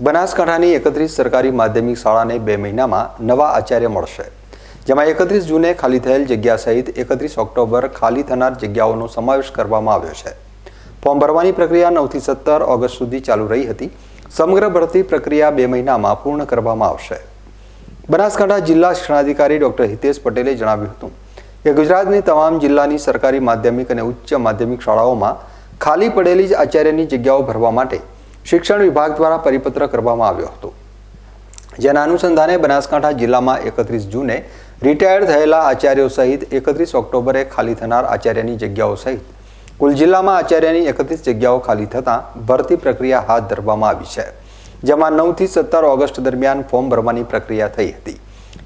બનાસકાંઠાની એકત્રીસ સરકારી માધ્યમિક શાળાને બે મહિનામાં નવા આચાર્ય મળશે. જેમાં એકત્રીસ જૂને ખાલી થયેલ જગ્યા સહિત એકત્રીસ ઓક્ટોબર ખાલી થનાર જગ્યાઓનો સમાવેશ કરવામાં આવ્યો છે. ફોર્મ ભરવાની પ્રક્રિયા નવથી સત્તર ઓગસ્ટ સુધી ચાલુ રહી હતી. સમગ્ર ભરતી પ્રક્રિયા બે મહિનામાં પૂર્ણ કરવામાં આવશે. બનાસકાંઠા જિલ્લા શિક્ષણાધિકારી ડોક્ટર હિતેશ પટેલે જણાવ્યું હતું કે ગુજરાતની તમામ જિલ્લાની સરકારી માધ્યમિક અને ઉચ્ચ માધ્યમિક શાળાઓમાં ખાલી પડેલી જ આચાર્યની જગ્યાઓ ભરવા માટે શિક્ષણ વિભાગ દ્વારા પરિપત્ર કરવામાં આવ્યો હતો. જેના અનુસંધાને બનાસકાંઠા જિલ્લામાં એકત્રીસ જૂને રિટાયર્ડ થયેલા આચાર્યો સહિત એકત્રીસ ઓક્ટોબરે ખાલી થનાર આચાર્યની જગ્યાઓ સહિત કુલ જિલ્લામાં આચાર્યની એકત્રીસ જગ્યાઓ ખાલી થતાં ભરતી પ્રક્રિયા હાથ ધરવામાં આવી છે. જેમાં નવથી સત્તર ઓગસ્ટ દરમિયાન ફોર્મ ભરવાની પ્રક્રિયા થઈ હતી.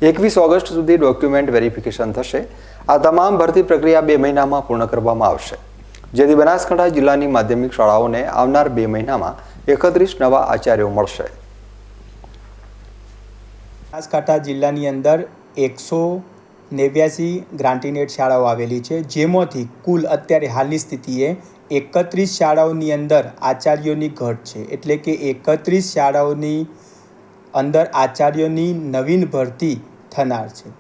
એકવીસ ઓગસ્ટ સુધી ડોક્યુમેન્ટ વેરિફિકેશન થશે. આ તમામ ભરતી પ્રક્રિયા બે મહિનામાં પૂર્ણ કરવામાં આવશે. જેથી બનાસકાંઠા જિલ્લાની માધ્યમિક શાળાઓને આવનાર બે મહિનામાં એકત્રીસ નવા આચાર્યો મળશે. બનાસકાંઠા જિલ્લાની અંદર એકસો નેવ્યાસી ગ્રાન્ટીનેટ શાળાઓ આવેલી છે, જેમાંથી કુલ અત્યારે હાલની સ્થિતિએ એકત્રીસ શાળાઓની અંદર આચાર્યોની ઘટ છે. એટલે કે એકત્રીસ શાળાઓની અંદર આચાર્યોની નવીન ભરતી થનાર છે.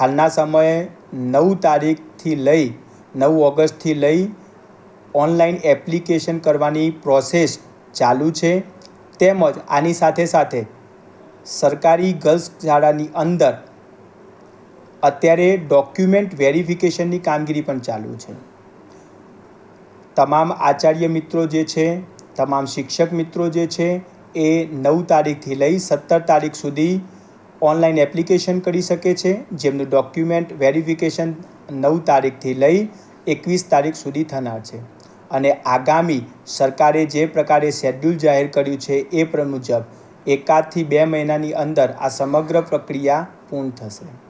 હાલના સમયે નવ તારીખથી લઈ નવ ઓગસ્ટથી લઈ ઓનલાઈન એપ્લિકેશન કરવાની પ્રોસેસ ચાલુ છે. તેમજ આની સાથે સાથે સરકારી ગર્લ્સ શાળાની અંદર અત્યારે ડોક્યુમેન્ટ વેરિફિકેશનની કામગીરી પણ ચાલુ છે. તમામ આચાર્ય મિત્રો જે છે, તમામ શિક્ષક મિત્રો જે છે, એ નવ તારીખથી લઈ સત્તર તારીખ સુધી ઓનલાઈન એપ્લિકેશન કરી શકે છે. જેમનું ડોક્યુમેન્ટ વેરિફિકેશન નવ તારીખથી લઈ એકવીસ તારીખ સુધી થનાર છે. અને આગામી સરકારે જે પ્રકારે શેડ્યુલ જાહેર કર્યું છે એ મુજબ એકાદથી બે મહિનાની અંદર આ સમગ્ર પ્રક્રિયા પૂર્ણ થશે.